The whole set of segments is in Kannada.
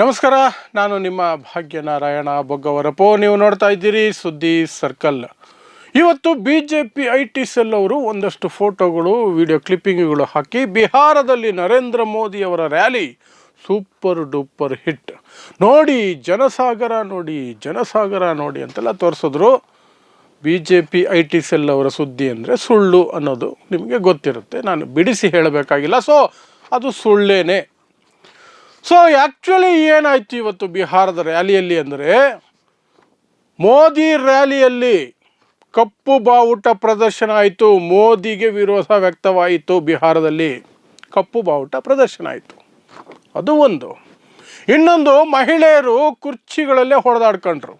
ನಮಸ್ಕಾರ, ನಾನು ನಿಮ್ಮ ಭಾಗ್ಯನಾರಾಯಣ ಬೊಗ್ಗವರಪೋ ನೀವು ನೋಡ್ತಾ ಇದ್ದೀರಿ ಸುದ್ದಿ ಸರ್ಕಲ್. ಇವತ್ತು B J P I T cell ಅವರು ಒಂದಷ್ಟು ಫೋಟೋಗಳು, ವಿಡಿಯೋ ಕ್ಲಿಪ್ಪಿಂಗ್ಗಳು ಹಾಕಿ ಬಿಹಾರದಲ್ಲಿ ನರೇಂದ್ರ ಮೋದಿ ಅವರ ರ್ಯಾಲಿ. Super duper hit. ನೋಡಿ, ಜನಸಾಗರ ನೋಡಿ ಜನಸಾಗರ ನೋಡಿ ಅಂತೆಲ್ಲ ತೋರಿಸಿದ್ರು. B J P I T cell ಅವರ ಸುದ್ದಿ ಅಂದರೆ ಸುಳ್ಳು ಅನ್ನೋದು ನಿಮಗೆ ಗೊತ್ತಿರುತ್ತೆ. ನಾನು ಬಿಡಿಸಿ ಹೇಳಬೇಕಾಗಿಲ್ಲ. ಸೊ ಅದು ಸುಳ್ಳೇನೆ. ಸೊ ಆ್ಯಕ್ಚುಲಿ ಏನಾಯ್ತು ಇವತ್ತು ಬಿಹಾರದ ರ್ಯಾಲಿಯಲ್ಲಿ ಅಂದರೆ, ಮೋದಿ ರ್ಯಾಲಿಯಲ್ಲಿ ಕಪ್ಪು ಬಾವುಟ ಪ್ರದರ್ಶನ ಆಯಿತು, ಮೋದಿಗೆ ವಿರೋಧ ವ್ಯಕ್ತವಾಯಿತು ಬಿಹಾರದಲ್ಲಿ. ಕಪ್ಪು ಬಾವುಟ ಪ್ರದರ್ಶನ ಆಯಿತು. ಅದು ಒಂದು. ಇನ್ನೊಂದು, ಮಹಿಳೆಯರು ಕುರ್ಚಿಗಳಲ್ಲೇ ಹೊಡೆದಾಡ್ಕೊಂಡ್ರು.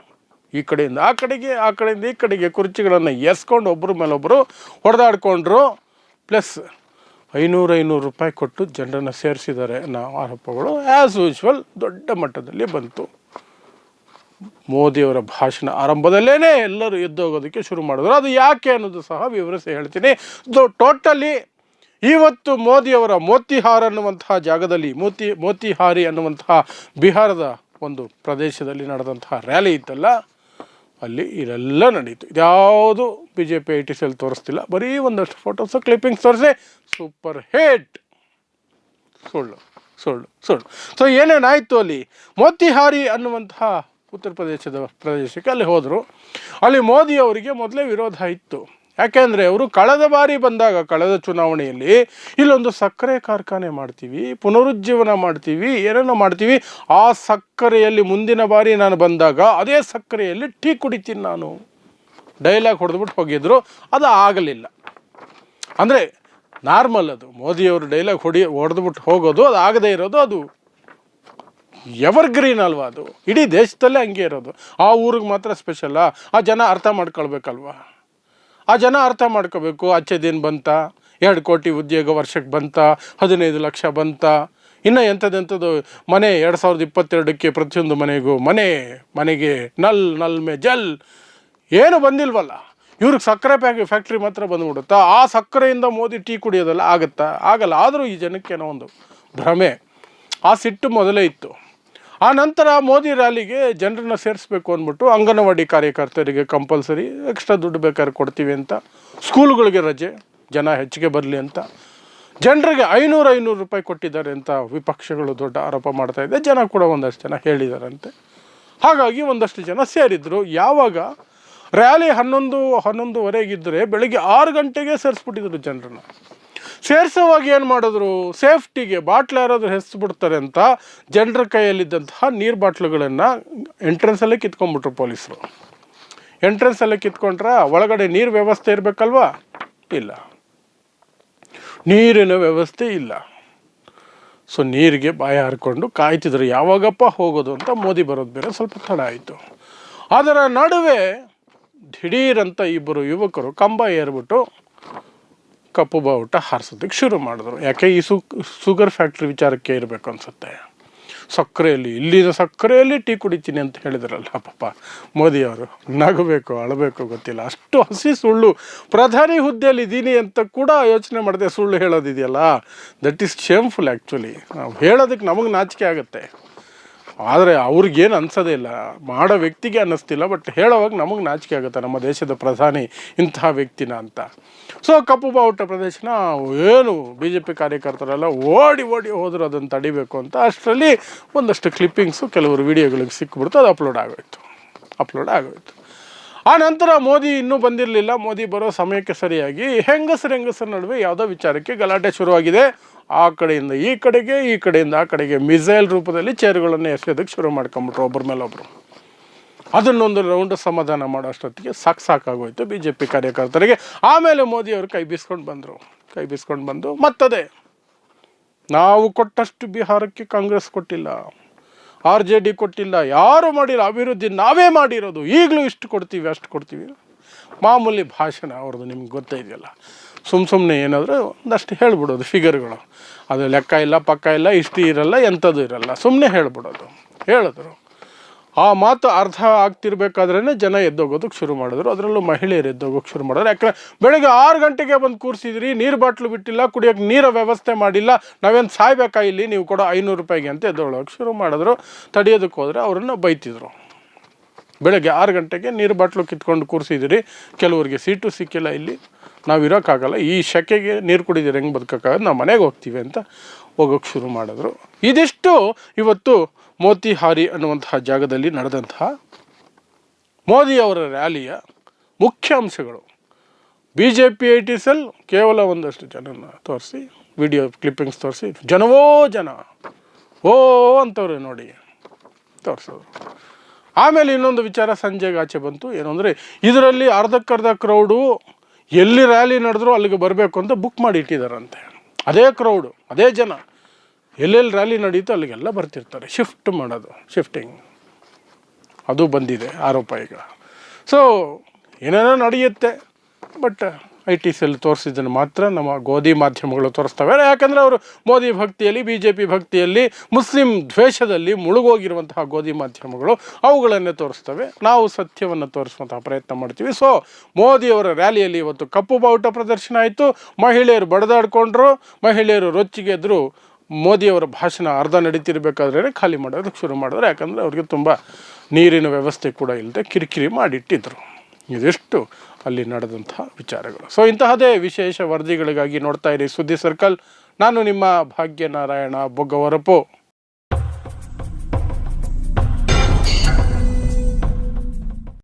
ಈ ಕಡೆಯಿಂದ ಆ ಕಡೆಗೆ, ಆ ಕಡೆಯಿಂದ ಈ ಕಡೆಗೆ ಕುರ್ಚಿಗಳನ್ನು ಎಸ್ಕೊಂಡು ಒಬ್ಬರ ಮೇಲೊಬ್ಬರು ಹೊಡೆದಾಡ್ಕೊಂಡ್ರು. ಪ್ಲಸ್ ಐನೂರು ಐನೂರು ರೂಪಾಯಿ ಕೊಟ್ಟು ಜನರನ್ನು ಸೇರಿಸಿದ್ದಾರೆ ನಾವು ಆರೋಪಗಳು ಆ್ಯಸ್ ಯೂಶ್ವಲ್ ದೊಡ್ಡ ಮಟ್ಟದಲ್ಲಿ ಬಂತು. ಮೋದಿಯವರ ಭಾಷಣ ಆರಂಭದಲ್ಲೇ ಎಲ್ಲರೂ ಎದ್ದೋಗೋದಕ್ಕೆ ಶುರು ಮಾಡಿದ್ರು. ಅದು ಯಾಕೆ ಅನ್ನೋದು ಸಹ ವಿವರಿಸಿ ಹೇಳ್ತೀನಿ. ಟೋಟಲಿ ಇವತ್ತು ಮೋದಿಯವರ ಮೋತಿಹಾರ್ ಅನ್ನುವಂತಹ ಜಾಗದಲ್ಲಿ, ಮೋತಿ, ಮೋತಿಹಾರಿ ಅನ್ನುವಂತಹ ಬಿಹಾರದ ಒಂದು ಪ್ರದೇಶದಲ್ಲಿ ನಡೆದಂತಹ ರ್ಯಾಲಿ ಇತ್ತಲ್ಲ ಅಲ್ಲಿ ಇದೆಲ್ಲ ನಡೀತು. ಇದ್ಯಾವುದು B J P I T ಸಿಯಲ್ಲಿ ತೋರಿಸ್ತಿಲ್ಲ. ಬರೀ ಒಂದಷ್ಟು ಫೋಟೋಸು ಕ್ಲಿಪ್ಪಿಂಗ್ಸ್ ತೋರಿಸಿ ಸೂಪರ್ ಹಿಟ್ ಸುಳ್ಳು ಸುಳ್ಳು ಸುಳ್ಳು. ಸೊ ಏನೇನಾಯಿತು ಅಲ್ಲಿ? ಮೋತಿಹಾರಿ ಅನ್ನುವಂತಹ ಉತ್ತರ ಪ್ರದೇಶದ ಪ್ರದೇಶಕ್ಕೆ ಅಲ್ಲಿ ಹೋದರು. ಅಲ್ಲಿ ಮೋದಿ ಅವರಿಗೆ ಮೊದಲೇ ವಿರೋಧ ಇತ್ತು. ಯಾಕೆಂದರೆ ಅವರು ಕಳೆದ ಬಾರಿ ಬಂದಾಗ, ಕಳೆದ ಚುನಾವಣೆಯಲ್ಲಿ ಇಲ್ಲೊಂದು ಸಕ್ಕರೆ ಕಾರ್ಖಾನೆ ಮಾಡ್ತೀವಿ, ಪುನರುಜ್ಜೀವನ ಮಾಡ್ತೀವಿ ಏನೇನೋ ಮಾಡ್ತೀವಿ, ಆ ಸಕ್ಕರೆಯಲ್ಲಿ ಮುಂದಿನ ಬಾರಿ ನಾನು ಬಂದಾಗ ಅದೇ ಸಕ್ಕರೆಯಲ್ಲಿ ಟೀ ಕುಡಿತೀನಿ ನಾನು. ಡೈಲಾಗ್ ಹೊಡೆದ್ಬಿಟ್ಟು ಹೋಗಿದ್ರು, ಅದು ಆಗಲಿಲ್ಲ. ಅಂದರೆ ನಾರ್ಮಲ್ ಅದು ಮೋದಿಯವರು ಡೈಲಾಗ್ ಹೊಡಿ, ಹೊಡೆದ್ಬಿಟ್ಟು ಹೋಗೋದು, ಅದು ಆಗದೇ ಇರೋದು ಅದು. ಎವರ್ ಗ್ರೀನ್ ಅಲ್ವಾ ಅದು? ಇಡೀ ದೇಶದಲ್ಲೇ ಹಂಗೆ ಇರೋದು. ಆ ಊರಿಗೆ ಮಾತ್ರ ಸ್ಪೆಷಲ್ಲ ಆ ಜನ ಅರ್ಥ ಮಾಡ್ಕೊಳ್ಬೇಕಲ್ವಾ? ಆ ಜನ ಅರ್ಥ ಮಾಡ್ಕೋಬೇಕು ಅಚ್ಚೆ ದಿನ ಬಂತ, ಎರಡು ಕೋಟಿ ಉದ್ಯೋಗ ವರ್ಷಕ್ಕೆ ಬಂತ, ಹದಿನೈದು ಲಕ್ಷ ಬಂತ, ಇನ್ನು ಎಂಥದ್ದೆಂಥದ್ದು ಮನೆ ಎರಡು ಸಾವಿರದ ಇಪ್ಪತ್ತೆರಡಕ್ಕೆ ಪ್ರತಿಯೊಂದು ಮನೆಗೂ, ಮನೆ, ಮನೆಗೆ, ನಲ್ ನಲ್ ಮೇ ಜಲ್, ಏನು ಬಂದಿಲ್ವಲ್ಲ. ಇವ್ರಿಗೆ ಸಕ್ಕರೆ ಪ್ಯಾಕ್, ಫ್ಯಾಕ್ಟ್ರಿ ಮಾತ್ರ ಬಂದುಬಿಡುತ್ತಾ, ಆ ಸಕ್ಕರೆಯಿಂದ ಮೋದಿ ಟೀ ಕುಡಿಯೋದಲ್ಲ ಆಗುತ್ತಾ? ಆಗಲ್ಲ. ಆದರೂ ಈ ಜನಕ್ಕೇನೋ ಒಂದು ಭ್ರಮೆ. ಆ ಸಿಟ್ಟು ಮೊದಲೇ ಇತ್ತು. ಆ ನಂತರ ಮೋದಿ ರ್ಯಾಲಿಗೆ ಜನರನ್ನ ಸೇರಿಸ್ಬೇಕು ಅಂದ್ಬಿಟ್ಟು ಅಂಗನವಾಡಿ ಕಾರ್ಯಕರ್ತರಿಗೆ ಕಂಪಲ್ಸರಿ ಎಕ್ಸ್ಟ್ರಾ ದುಡ್ಡು ಬೇಕಾದ್ರೆ ಕೊಡ್ತೀವಿ ಅಂತ ಸ್ಕೂಲ್ಗಳಿಗೆ ರಜೆ, ಜನ ಹೆಚ್ಚಿಗೆ ಬರಲಿ ಅಂತ. ಜನರಿಗೆ ಐನೂರು ಐನೂರು ರೂಪಾಯಿ ಕೊಟ್ಟಿದ್ದಾರೆ ಅಂತ ವಿಪಕ್ಷಗಳು ದೊಡ್ಡ ಆರೋಪ ಮಾಡ್ತಾ ಇದೆ. ಜನ ಕೂಡ ಒಂದಷ್ಟು ಜನ ಹೇಳಿದಾರಂತೆ. ಹಾಗಾಗಿ ಒಂದಷ್ಟು ಜನ ಸೇರಿದ್ರು. ಯಾವಾಗ? ರ್ಯಾಲಿ ಹನ್ನೊಂದು ಹನ್ನೊಂದುವರೆಗಿದ್ದರೆ ಬೆಳಗ್ಗೆ ಆರು ಗಂಟೆಗೆ ಸೇರಿಸ್ಬಿಟ್ಟಿದ್ರು ಜನರನ್ನ. ಸೇರಿಸುವಾಗ ಏನು ಮಾಡಿದ್ರು? ಸೇಫ್ಟಿಗೆ ಬಾಟ್ಲ್ ಯಾರಾದರೂ ಹೆಸ್ಬಿಡ್ತಾರೆ ಅಂತ ಜನರ ಕೈಯಲ್ಲಿದ್ದಂತಹ ನೀರು ಬಾಟ್ಲುಗಳನ್ನು ಎಂಟ್ರೆನ್ಸಲ್ಲೇ ಕಿತ್ಕೊಂಡ್ಬಿಟ್ರು ಪೊಲೀಸರು. ಎಂಟ್ರೆನ್ಸಲ್ಲೇ ಕಿತ್ಕೊಂಡ್ರೆ ಒಳಗಡೆ ನೀರು ವ್ಯವಸ್ಥೆ ಇರಬೇಕಲ್ವಾ? ಇಲ್ಲ. ನೀರಿನ ವ್ಯವಸ್ಥೆ ಇಲ್ಲ. ಸೊ ನೀರಿಗೆ ಬಾಯಿ ಹಾರಿಕೊಂಡು ಕಾಯ್ತಿದ್ರು. ಯಾವಾಗಪ್ಪ ಹೋಗೋದು ಅಂತ ಮೋದಿ ಬರೋದು ಬೇರೆ ಸ್ವಲ್ಪ ತಡ ಆಯಿತು. ಅದರ ನಡುವೆ ದಿಢೀರಂತ ಇಬ್ಬರು ಯುವಕರು ಕಂಬ ಏರ್ಬಿಟ್ಟು ಕಪ್ಪು ಬಾವುಟ ಹಾರಿಸೋದಕ್ಕೆ ಶುರು ಮಾಡಿದ್ರು. ಯಾಕೆ ಈ ಸು ಶುಗರ್ ಫ್ಯಾಕ್ಟ್ರಿ ವಿಚಾರಕ್ಕೆ ಇರಬೇಕು ಅನ್ಸುತ್ತೆ. ಸಕ್ಕರೆಯಲ್ಲಿ, ಇಲ್ಲಿನ ಸಕ್ಕರೆಯಲ್ಲಿ ಟೀ ಕುಡಿತೀನಿ ಅಂತ ಹೇಳಿದ್ರಲ್ಲ ಪಾಪ ಮೋದಿಯವರು. ನಗಬೇಕು, ಅಳಬೇಕು ಗೊತ್ತಿಲ್ಲ. ಅಷ್ಟು ಹಸಿ ಸುಳ್ಳು. ಪ್ರಧಾನಿ ಹುದ್ದೆಯಲ್ಲಿ ಇದ್ದೀನಿ ಅಂತ ಕೂಡ ಯೋಚನೆ ಮಾಡದೆ ಸುಳ್ಳು ಹೇಳೋದಿದೆಯಲ್ಲ? ದಟ್ ಈಸ್ ಶೇಮ್ಫುಲ್ ಆ್ಯಕ್ಚುಲಿ ಹೇಳೋದಕ್ಕೆ ನಮಗೆ ನಾಚಿಕೆ ಆಗುತ್ತೆ. ಆದರೆ ಅವ್ರಿಗೇನು ಅನ್ಸೋದೇ ಇಲ್ಲ. ಮಾಡೋ ವ್ಯಕ್ತಿಗೆ ಅನ್ನಿಸ್ತಿಲ್ಲ ಬಟ್ ಹೇಳೋವಾಗ ನಮಗೆ ನಾಚಿಕೆ ಆಗುತ್ತೆ, ನಮ್ಮ ದೇಶದ ಪ್ರಧಾನಿ ಇಂತಹ ವ್ಯಕ್ತಿನ ಅಂತ. ಸೊ ಕಪ್ಪು ಬಾವುಟ ಪ್ರದೇಶನ ಏನು ಬಿ ಜೆ ಪಿ ಕಾರ್ಯಕರ್ತರೆಲ್ಲ ಓಡಿ ಓಡಿ ಹೋದರೂ ಅದನ್ನು ತಡಿಬೇಕು ಅಂತ, ಅಷ್ಟರಲ್ಲಿ ಒಂದಷ್ಟು ಕ್ಲಿಪ್ಪಿಂಗ್ಸು ಕೆಲವರು ವಿಡಿಯೋಗಳಿಗೆ ಸಿಕ್ಕಿಬಿಡ್ತು ಅದು ಅಪ್ಲೋಡ್ ಆಗೋಯ್ತು. ಅಪ್ಲೋಡ್ ಆಗೋಯ್ತು. ಆ ನಂತರ ಮೋದಿ ಇನ್ನೂ ಬಂದಿರಲಿಲ್ಲ. ಮೋದಿ ಬರೋ ಸಮಯಕ್ಕೆ ಸರಿಯಾಗಿ ಹೆಂಗಸರು ಹೆಂಗಸರ ನಡುವೆ ಯಾವುದೋ ವಿಚಾರಕ್ಕೆ ಗಲಾಟೆ ಶುರುವಾಗಿದೆ. ಆ ಕಡೆಯಿಂದ ಈ ಕಡೆಗೆ, ಈ ಕಡೆಯಿಂದ ಆ ಕಡೆಗೆ ಮಿಸೈಲ್ ರೂಪದಲ್ಲಿ ಚೇರುಗಳನ್ನು ಎಸೆಯೋದಕ್ಕೆ ಶುರು ಮಾಡ್ಕೊಂಬಿಟ್ರು ಒಬ್ಬರ ಮೇಲೆ ಒಬ್ಬರು ಅದನ್ನೊಂದು ರೌಂಡ್ ಸಮಾಧಾನ ಮಾಡೋ ಅಷ್ಟೊತ್ತಿಗೆ ಸಾಕು ಸಾಕಾಗೋಯ್ತು ಬಿ ಜೆ ಪಿ ಕಾರ್ಯಕರ್ತರಿಗೆ. ಆಮೇಲೆ ಮೋದಿಯವರು ಕೈ ಬೀಸ್ಕೊಂಡು ಬಂದರು. ಕೈ ಬೀಸ್ಕೊಂಡು ಬಂದು ಮತ್ತದೇ. ನಾವು ಕೊಟ್ಟಷ್ಟು ಬಿಹಾರಕ್ಕೆ ಕಾಂಗ್ರೆಸ್ ಕೊಟ್ಟಿಲ್ಲ. ಆರ್ ಜೆ ಡಿ ಕೊಟ್ಟಿಲ್ಲ. ಯಾರು ಮಾಡಿಲ್ಲ. ಅಭಿವೃದ್ಧಿ ನಾವೇ ಮಾಡಿರೋದು. ಈಗಲೂ ಇಷ್ಟು ಕೊಡ್ತೀವಿ, ಅಷ್ಟು ಕೊಡ್ತೀವಿ. ಮಾಮೂಲಿ ಭಾಷಣ ಅವ್ರದ್ದು ನಿಮ್ಗೆ ಗೊತ್ತೇ ಇದೆಯಲ್ಲ. ಸುಮ್ಮ ಸುಮ್ಮನೆ ಏನಾದರೂ ಒಂದಷ್ಟು ಹೇಳ್ಬಿಡೋದು ಫಿಗರ್ಗಳು ಅದು ಲೆಕ್ಕ ಇಲ್ಲ, ಪಕ್ಕ ಇಲ್ಲ, ಇಷ್ಟು ಇರಲ್ಲ, ಎಂಥದ್ದು ಇರಲ್ಲ. ಸುಮ್ಮನೆ ಹೇಳ್ಬಿಡೋದು. ಹೇಳಿದ್ರು. ಆ ಮಾತು ಅರ್ಥ ಆಗ್ತಿರ್ಬೇಕಾದ್ರೇ ಜನ ಎದ್ದೋಗೋದಕ್ಕೆ ಶುರು ಮಾಡಿದ್ರು. ಅದರಲ್ಲೂ ಮಹಿಳೆಯರು ಎದ್ದೋಗೋಕ್ಕೆ ಶುರು ಮಾಡಿದ್ರು. ಯಾಕಂದ್ರೆ ಬೆಳಗ್ಗೆ ಆರು ಗಂಟೆಗೆ ಬಂದು ಕೂರಿಸಿದ್ರಿ, ನೀರು ಬಾಟ್ಲು ಬಿಟ್ಟಿಲ್ಲ ಕುಡಿಯೋಕ್ಕೆ ನೀರ ವ್ಯವಸ್ಥೆ ಮಾಡಿಲ್ಲ, ನಾವೇನು ಸಾಯ್ಬೇಕಾ ಇಲ್ಲಿ? ನೀವು ಕೊಡೋ ಐನೂರು ರೂಪಾಯಿಗೆ ಅಂತ ಎದ್ದೋಳೋಕ್ಕೆ ಶುರು ಮಾಡಿದ್ರು. ತಡೆಯೋದಕ್ಕೆ ಹೋದರೆ ಅವ್ರನ್ನ ಬೈತಿದ್ರು. ಬೆಳಗ್ಗೆ ಆರು ಗಂಟೆಗೆ ನೀರು ಬಾಟ್ಲು ಕಿತ್ಕೊಂಡು ಕೂರಿಸಿದಿರಿ. ಕೆಲವರಿಗೆ ಸೀಟು ಸಿಕ್ಕಿಲ್ಲ ಇಲ್ಲಿ. ನಾವು ಇರೋಕ್ಕಾಗಲ್ಲ, ಈ ಶೆಕೆಗೆ ನೀರು ಕುಡಿದಿರೋ ಹೆಂಗೆ ಬದುಕೋಕ್ಕಾಗಲ್ಲ, ನಾವು ಮನೆಗೆ ಹೋಗ್ತೀವಿ ಅಂತ ಹೋಗೋಕ್ಕೆ ಶುರು ಮಾಡಿದ್ರು. ಇದಿಷ್ಟು ಇವತ್ತು ಮೋತಿಹಾರಿ ಅನ್ನುವಂತಹ ಜಾಗದಲ್ಲಿ ನಡೆದಂತಹ ಮೋದಿಯವರ ರ್ಯಾಲಿಯ ಮುಖ್ಯ ಅಂಶಗಳು. B J P I T cell ಕೇವಲ ಒಂದಷ್ಟು ಜನನ ತೋರಿಸಿ, ವಿಡಿಯೋ ಕ್ಲಿಪ್ಪಿಂಗ್ಸ್ ತೋರಿಸಿ, ಜನವೋ ಜನ, ಓ ಅಂತವ್ರೆ ನೋಡಿ ತೋರಿಸೋದು ಆಮೇಲೆ ಇನ್ನೊಂದು ವಿಚಾರ, ಸಂಜೆಗೆ ಆಚೆ ಬಂತು. ಏನು ಅಂದರೆ ಇದರಲ್ಲಿ ಅರ್ಧಕ್ಕರ್ಧ ಕ್ರೌಡು ಎಲ್ಲಿ ರ್ಯಾಲಿ ನಡೆದ್ರೂ ಅಲ್ಲಿಗೆ ಬರಬೇಕು ಅಂತ ಬುಕ್ ಮಾಡಿ ಇಟ್ಟಿದ್ದಾರಂತೆ ಅದೇ ಕ್ರೌಡು ಅದೇ ಜನ. ಎಲ್ಲೆಲ್ಲಿ ರ್ಯಾಲಿ ನಡೀತೋ ಅಲ್ಲಿಗೆಲ್ಲ ಬರ್ತಿರ್ತಾರೆ. ಶಿಫ್ಟ್ ಮಾಡೋದು ಶಿಫ್ಟಿಂಗ್ ಅದು ಬಂದಿದೆ ಆರೋಪ ಈಗ. ಸೊ ಏನೇನೋ ನಡೆಯುತ್ತೆ ಬಟ್ ಐ ಟಿ ಸೆಲ್ ತೋರಿಸಿದ್ದನ್ನು ಮಾತ್ರ ನಮ್ಮ ಗೋಧಿ ಮಾಧ್ಯಮಗಳು ತೋರಿಸ್ತವೆ. ಯಾಕಂದರೆ ಅವರು ಮೋದಿ ಭಕ್ತಿಯಲ್ಲಿ ಬಿ ಜೆ ಪಿ ಭಕ್ತಿಯಲ್ಲಿ, ಮುಸ್ಲಿಂ ದ್ವೇಷದಲ್ಲಿ ಮುಳುಗೋಗಿರುವಂತಹ ಗೋಧಿ ಮಾಧ್ಯಮಗಳು ಅವುಗಳನ್ನೇ ತೋರಿಸ್ತವೆ. ನಾವು ಸತ್ಯವನ್ನು ತೋರಿಸುವಂತಹ ಪ್ರಯತ್ನ ಮಾಡ್ತೀವಿ. ಸೊ ಮೋದಿಯವರ ರ್ಯಾಲಿಯಲ್ಲಿ ಇವತ್ತು ಕಪ್ಪು ಬಾವುಟ ಪ್ರದರ್ಶನ ಆಯಿತು. ಮಹಿಳೆಯರು ಬಡದಾಡ್ಕೊಂಡ್ರು. ಮಹಿಳೆಯರು ರೊಚ್ಚಿಗೆದ್ರು ಮೋದಿಯವರ ಭಾಷಣ ಅರ್ಧ ನಡೀತಿರ್ಬೇಕಾದ್ರೆ ಖಾಲಿ ಮಾಡೋದಕ್ಕೆ ಶುರು ಮಾಡಿದ್ರು. ಯಾಕಂದರೆ ಅವ್ರಿಗೆ ತುಂಬ ನೀರಿನ ವ್ಯವಸ್ಥೆ ಕೂಡ ಇಲ್ಲದೆ ಕಿರಿಕಿರಿ ಮಾಡಿಟ್ಟಿದ್ರು. ಇದೆಷ್ಟು ಅಲ್ಲಿ ನಡೆದಂತಹ ವಿಚಾರಗಳು. ಸೊ ಇಂತಹದೇ ವಿಶೇಷ ವರದಿಗಳಿಗಾಗಿ ನೋಡ್ತಾ ಇರಿ ಸುದ್ದಿ ಸರ್ಕಲ್. ನಾನು ನಿಮ್ಮ ಭಾಗ್ಯನಾರಾಯಣ ಬೊಗ್ಗವರಪು.